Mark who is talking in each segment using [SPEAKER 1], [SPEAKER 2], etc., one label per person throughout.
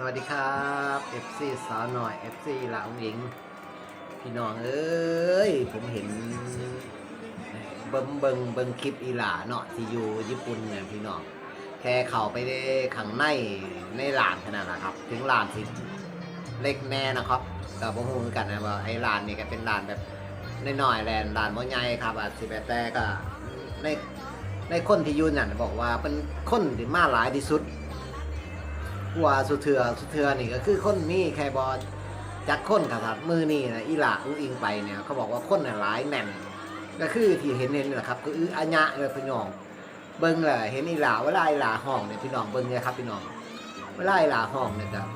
[SPEAKER 1] สวัสดีครับ FC สาวหน่อย FC ละองหญิง พี่น้องเอ้ย ผมเห็นเบิ้งเบิงเบิงคลิปอีหลาเนาะที่อยู่ญี่ปุ่นเนี่ยพี่น้องแค่เข้าไปในข้างในในร้านขนาดนะครับ ถึงร้านสิเล็กแน่นะครับกับผมรู้กันนะว่าไอ้ร้านนี่ก็เป็นร้านแบบน้อยๆแลนร้านบ่ใหญ่ครับอาจสิแบบแต่ก็ในในคนที่อยู่นั่นบอกว่าเป็นคนที่มาหลายที่สุด ว่าสุเทือสุเทือนี่ก็คือคนมีแค่บอจักคนครับมือนี่นะอีหลาอุ้งอิงไปเนี่ยเขาบอกว่าคนน่ะหลายแน่นก็คือที่เห็นเห็นนี่แหละครับก็คืออัญะเลยพี่น้อง เบิ้งแหละเห็นอีหลาเวลาอีหลาห้องเนี่ยพี่น้องเบิ้งเนี่ยครับพี่น้องเวลาอีหลาห้องเนี่ยครับ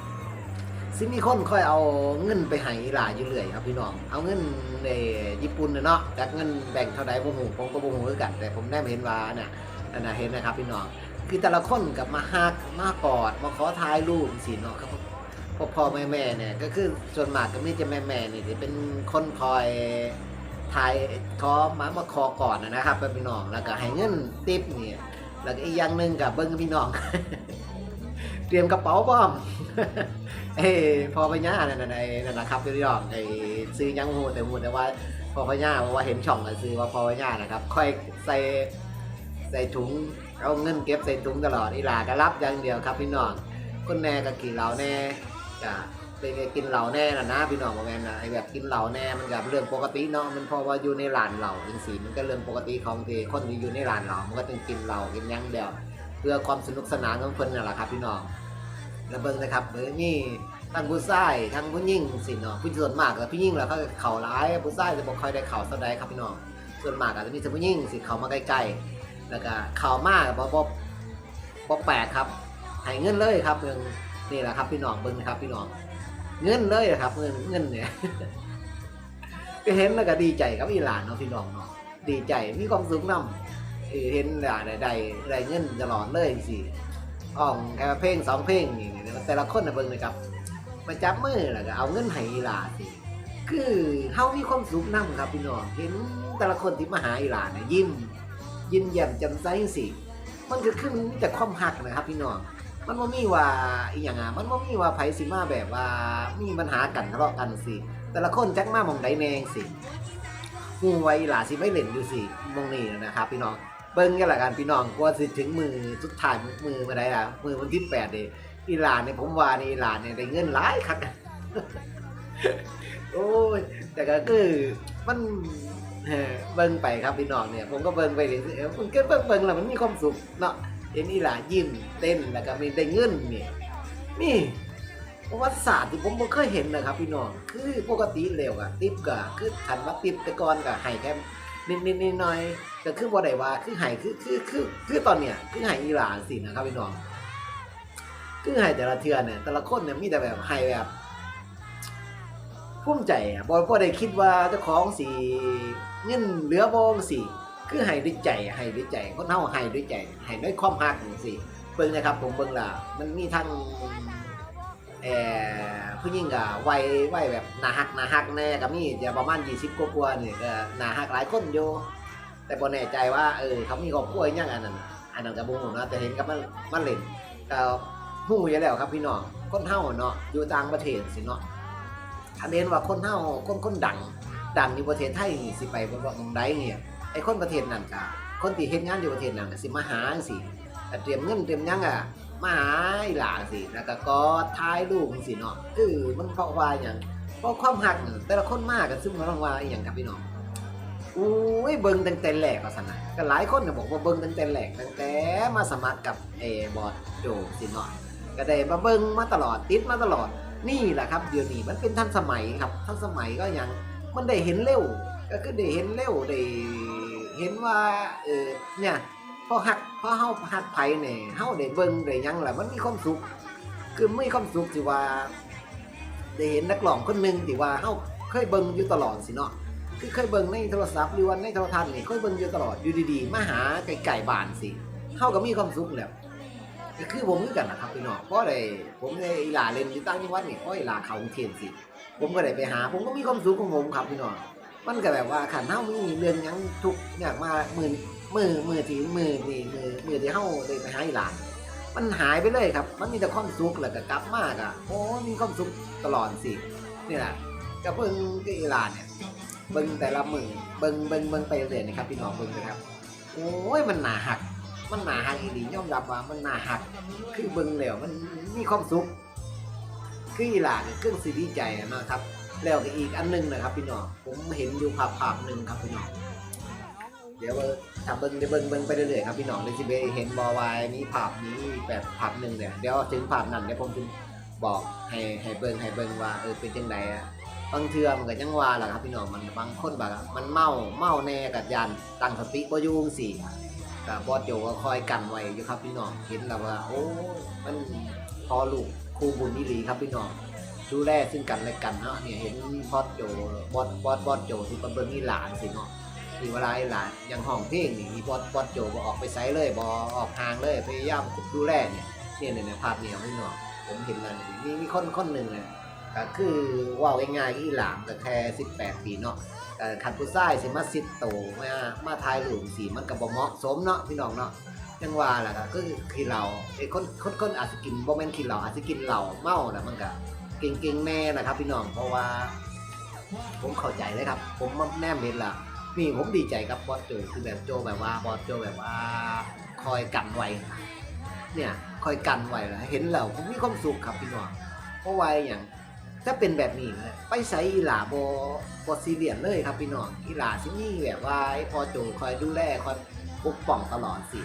[SPEAKER 1] สิมีคนค่อยเอาเงินไปให้อีหลาอยู่เรื่อยครับพี่น้อง เอาเงินในญี่ปุ่นเนาะจากเงินแบ่งเท่าใดบ่ฮู้ผมก็บ่ฮู้คือกัน แต่ผมได้เห็นว่าน่ะนั่นน่ะเห็นนะครับพี่น้อง คือแต่ละคนกับมาฮักมากอดมาขอถ่ายรูปสิเนาะครับพ่อพ่อแม่แม่เนี่ยก็คือส่วนมากก็ไม่จะแม่แม่นี่ที่เป็นคนคอยถ่ายขอมามาขอก่อนนะครับพี่น้องแล้วก็ให้เงินติปเนี่ยแล้วก็อีกอย่างหนึ่งกับเบิ้งพี่น้อง เตรียมกระเป๋าป้อมเอ้พอพญานั่นน่ะนั่นนะครับพี่น้องไอ้ซื้อยังหูแต่หูแต่ว่าพอพญาเพราะว่าเห็นช่องเลยซื้อว่าพอพญานะครับค่อยใส่ใส่ถุงเอาเงินเก็บใส่ถุงตลอดอีหลาก็รับอย่างเดียวครับพี่น้องคนแน่ก็กินเหล้าแน่ก็เป็นไงกินเหล้าแน่นะนะพี่น้องว่าแมนนะไอแบบกินเหล้าแน่มันกับเรื่องปกติเนาะมันเพราะว่าอยู่ในร้านเหล้าจริงสิมันก็เรื่องปกติของทีคนที่อยู่ในร้านเหล้ามันก็ต้องกินเหล้ากินยังเดียว เพื่อความสนุกสนานของเพิ่นนั่นแหละครับ พี่น้องแล้วเบิ่งนะครับเบิ่งนี่ทั้งผู้ชายทั้งผู้หญิงสิเนาะผู้ส่วนมากก็ผู้หญิงแล้วเขาเข้าร้ายผู้ชายจะบ่ค่อยได้เข้าเท่าใดครับพี่น้องส่วนมากก็จะมีแต่ผู้หญิงสิเข้ามาใกล้ๆ แล้วก็ข่าวมากบ่บ่บ่แปลกครับให้เงินเลยครับเงินนี่แหละครับ พี่น้องเบิ่งนะครับ พี่น้องเงินเลยครับเงินเงินเนี่ยก็เห็นแล้วก็ดีใจครับอีหลานเนาะพี่น้องเนาะดีใจมีความสุขนำเห็นหลานได้ได้ได้เงินตลอดเลยสิอ่องแค่เพลงสองเพลงนี่แต่ละคนนะเบิ่งนะครับมาจับมือแล้วก็เอาเงินให้อีหลานสิคือเฮามีความสุขนํครับพี่น้องเห็นแต่ละคนที่มาหาอีหลานเนี่ยยิ้ม ยิ้มแย้มแจ่มใสสิมันก็คือมันมีแต่ความหักนะครับพี่น้องมันบ่มีว่าอีหยังอะมันบ่มีว่าไผสิมาแบบว่ามีปัญหากันทะเลาะกันสิแต่ละคนจักมามองใดแนงสิฮู้ไว้หล่าสิไม่เล่นอยู่สิมองนี้นะครับ พี่น้องเบิ่งกันละกันพี่น้องกว่าสิถึงมือสุดท้ายมือมาได้ล่ะมือวันที่8เดอีหลานเนี่ยผมว่านี่หลานเนี่ยได้เงินหลายคักโอ้ยแต่ก็คือมัน เออเบิ่งไปครับพี่น้องเนี่ยผมก็เบิ่งไปเลยเออมันก็เบิ่งเบิ่งแล้วมันมีความสุขเนาะเห็นอีหล่ายิ้มเต้นแล้วก็มีได้เงินเนี่ยนี่ประวัติศาสตร์ที่ผมบ่เคยเห็นนะครับ พี่น้องคือปกติแล้วอะติปก็คือคันว่าติปแต่ก่อนก็ให้แค่นิดๆหน่อยๆก็คือบ่ได้ว่าคือให้คือคือคือคือตอนเนี้ยคือให้อีหลาสินะครับพี่น้องคือให้แต่ละเทื่อเนี่ยแต่ละคนเนี่ยมีแต่แบบให้แบบ ภูมิใจอะบ่บ่ได้คิดว่าเจ้าของสิเงินเหลือบ่สิคือให้ด้วยใจให้ด้วยใจคนเฮาให้ด้วยใจให้ด้วยความรักจังซี่เบิ่งนะครับผมเบิ่งและมันมีทั้งเอ่อผู้หญิงก็วัยวัยแบบน่าฮักน่าฮักแน่ก็มีจะประมาณ 20กว่าๆนี่ก็น่าฮักหลายคนอยู่แต่บ่แน่ใจว่าเออเขามีครอบครัวอีหยังอันนั้นอันนั้นก็บ่ฮู้นะแต่เห็นกับมันมันเล่นก็ฮู้อยู่แล้วครับพี่น้องคนเฮาเนาะอยู่ต่างประเทศสิเนาะ ถ้าเรียนว่าคนเฮาคนคนดัง ดังในประเทศไทยนี่สิไปบ่ว่ามองใดเนี่ยไอ้คนประเทศนั้นก็คนที่เฮ็ดงานอยู่ประเทศนั้นก็สิมาหาจังซี่เตรียมเงินเตรียมหยังอะมาหาอีหลาสิแล้วก็กอดถ่ายรูปจังซี่เนาะคือมันเพราะว่าหยังเพราะความรักแต่ละคนมากก็ซึ่งมันว่าอีหยังครับพี่น้องอุ้ยเบิ่งตั้งแต่แรกว่าซั่นะก็หลายคนก็บอกว่าเบิ่งตั้งแต่แรกตั้งแต่มาสมัครกับเอบอสโจสิเนาะก็ได้มาเบิ่งมาตลอดติดมาตลอด นี่แหละครับเดี๋ยวนี้มันเป็นทันสมัยครับทันสมัยก็ยังมันได้เห็นเร็ว ก็คือได้เห็นเร็วได้เห็นว่าเออเนี่ยพอหักพอเฮาหักไผเนี่ยเฮาได้เบิ่งได้ยังแหละมันมีความสุข คือมีความสุขที่ว่า ได้เห็นนักร้องคนหนึ่งที่ว่าเฮาเคยเบิ่งอยู่ตลอดสิเนาะคือเคยเบิ่งในโทรศัพท์หรือว่าในโทรทัศน์นี่เคยเบิ่งอยู่ตลอดอยู่ดีๆมาหาไก่ๆบ้านสิเฮาก็มีความสุขแล้ว ก็คือผมคือกันนะครับพี่น้องเพราะได้ผมได้อีหลาเล่นอยู่ต่างจังหวัดนี่เพราะอีหลาเขากรุงเทพสิ ผมก็ได้ไปหา ผมก็มีความสุขของผมครับพี่น้องมันก็แบบว่าขันเฮามีเรื่องยังทุกอยากมามือมือมือที่มือนี่มือมือที่เฮาได้ไปหาอีหลานมันหายไปเลยครับ มันมีแต่ความสุขแล้วก็กลับมากอะ โอ้มีความสุขตลอดสินี่แหละก็เบิ่งที่อิหร่านเนี่ยเบิ่งแต่ละมือเบิ่งเบิ่งเบิ่งไปเรื่อยนะครับพี่น้องเบิ่งนะครับ โอ้ยมันหนาหัก มันหนาหักอีหลียอมรับว่ามันหนาหักคือเบิ่งแล้วมันมีความสุขคืออีหลานเนี่ยเครื่องซีดีใจนะครับ แล้วก็อีกอันหนึงนะครับ พี่น้องผมเห็นอยู่ภาพภาพหนึ่งครับพี่น้องเดี๋ยวว่าถ้าเบิ่งเดี๋ยวเบิ่งเบิ่งไปเรื่อยๆครับพี่น้องเลยสิไปเห็นบอวายมีภาพนี้แบบภาพหนึ่งเนี่ยเดี๋ยวถึงภาพนั้นเดี๋ยวผมจะบอกให้ให้เบิ่งให้เบิ่งว่าเออเป็นจังไดอะบางเทือมันก็จังว่าแหละครับพี่น้องมันบางคนแบบมันเมาเมาแน่กับยันตั้งสติบ่อยู่งซี่ กับบอสโจก็คอยกันไว้อยู่ครับพี่น้องเห็นแล้วว่า โอ้มันพอลูกคู่บุญนี่หลีครับพี่น้องดูแลซึ่งกันและกันเนาะเนี่ยเห็นบอสโจบอสบอสบอสโจที่เป็นเบิ้งนี่หลานสิเนาะที่เวลาหลานยังห้องเพลงนี่มีบอสบอสโจบออกไปไซเลยบอออกทางเลยพยายามดูแลเนี่ยเนี่ยเนี่ยภาพเนี่ยพี่น้องผมเห็นแล้วนี่มีคนคนหนึ่งเลยก็คือว่าง่ายๆอีหลามก็แค่18 ปีเนาะ เอ่อคันผู้ชายสิมาสิทธิ์โตมามาทายหลุมสีมันก็บ่เหมาะสมเนาะพี่น้องเนาะจังว่าแหละก็คือขี้เหล้าไอ้คนคนคนอาจจะกินบ่แม่นขี้เหล้าอาจจะกินเหล้าเมาน่ะมันก็เก่งๆแน่นะครับ พี่น้องเพราะว่า ผมเข้าใจเลยครับ ผมแนมเห็นล่ะนี่ผมดีใจกับบอสโจคือแบบโจแบบว่าบอสโจแบบว่า คอยกันไว้เนี่ยคอยกันไว้แล้วเห็นแล้วผมมีความสุขครับพี่น้องเพราะว่าอย่าง ถ้าเป็นแบบนี้นะไปใส่อีหลาโบบซีเรียนเลยครับพี่น้องอีหลาที่นี่แบบว่าไอพอโจคอยดูแลคอยปกป้องตลอดสิ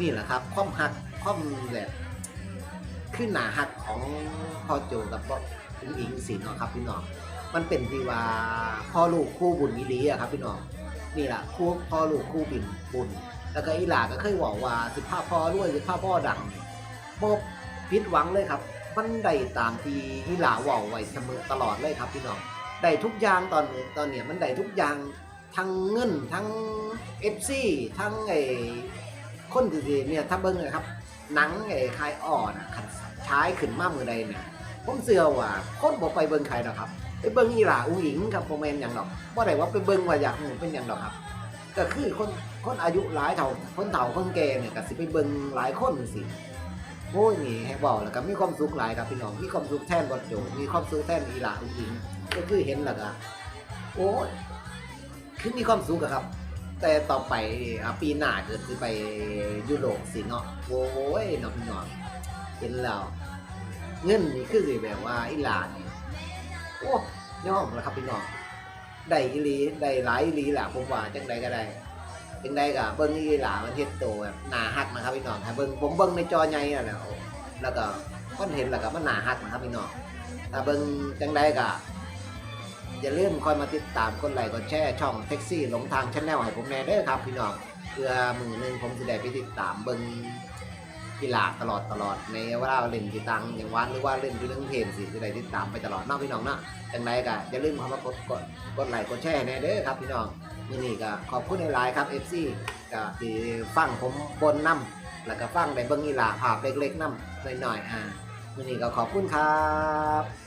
[SPEAKER 1] นี่แหละครับความหักความแบบขึ้นหนาหักของพอโจกับพ่ออุ๋งอิงสิเนาะครับพี่น้องมันเป็นที่ว่าพ่อลูกคู่บุญอีหลีอะครับพี่น้องนี่แหละคู่พ่อลูกคู่บินบุญ แล้วก็อีหลาก็เคยบอกว่าสิพาพ่อรวยสิพาพ่อดังบ่ผิดหวังเลยครับ มันได้ตามที่ที่ลาว่าไว้เสมอตลอดเลยครับพี่น้องได้ทุกอย่างตอนตอนเนี้ยมันได้ทุกอย่างทั้งเงินทั้ง FC ทั้งไอ้คนที่เนี่ยถ้าเบิ่งนะครับหนังไอ้คายอ่อนอะคันฉายขึ้นมามือใดเนี่ยผมเชื่อว่าคนบ่ไปเบิ่งใครดอกครับไปเบิ่งอีหลาอุ้งอิงครับบ่แมนหยังดอกบ่ได้ว่าไปเบิ่งว่าอยากเป็นหยังดอกครับก็คือคนคนอายุหลายเท่าคนเฒ่าคนแก่เนี่ยก็สิไปเบิ่งหลายคนสิ โอ้ยนี่ให้บอกแล้วก็มีความสุขหลายครับพี่น้องมีความสุขแท่นบอดโจมีความสุขแท่นอีหลาอุ้งอิงก็คือเห็นแล้วก็โอ้ยคือมีความสุขครับ แต่ต่อไปอปีหน้าเกิดสิไปยุโรปสิเนาะโอ้ยน้องพี่น้องเห็นแล้วเงินนี่คือสิแบบว่าอีหลานี่โอ้ยอมแล้วครับพี่น้องได้อีหลีได้หลายอีหลีแหละผมว่าจังใดก็ได้ เป็นไดก็เบิ้งอีหลามันเฮ็ดโตแบบหนาฮักนะครับพี่น้องถ้าเบิ้งผมเบิ้งในจอใหญ่นั่นแหละแล้วก็คนเห็นแล้วก็มันหนาฮักนะครับพี่น้องถ้าเบิ้งจังใดก็อย่าลืมคอยมาติดตามกดไลค์กดแชร์ช่องแท็กซี่หลงทางชแนลให้ผมแน่เด้อครับพี่น้องเพื่อมือหนึ่งผมจะได้ไปติดตามเบิ้งกีฬาตลอดตลอดในเวลาเล่นกีตังอย่างวันหรือว่าเล่นอยู่เรื่องเพลงสิจะได้ติดตามไปตลอดนอกพี่น้องเนาะจังใดก็อย่าลืมเข้ามากดกดกดไลค์กดแชร์แน่เด้อครับพี่น้อง วันนี้ก็ขอบคุณในไลน์ครับเอฟซีก็ที่ฟังผมบนน้ำแล้วก็ฟังในเบิ้งนี้ลาภาพเล็กๆน้ำหน่อยๆอ่าวันนี้ก็ขอบคุณครับ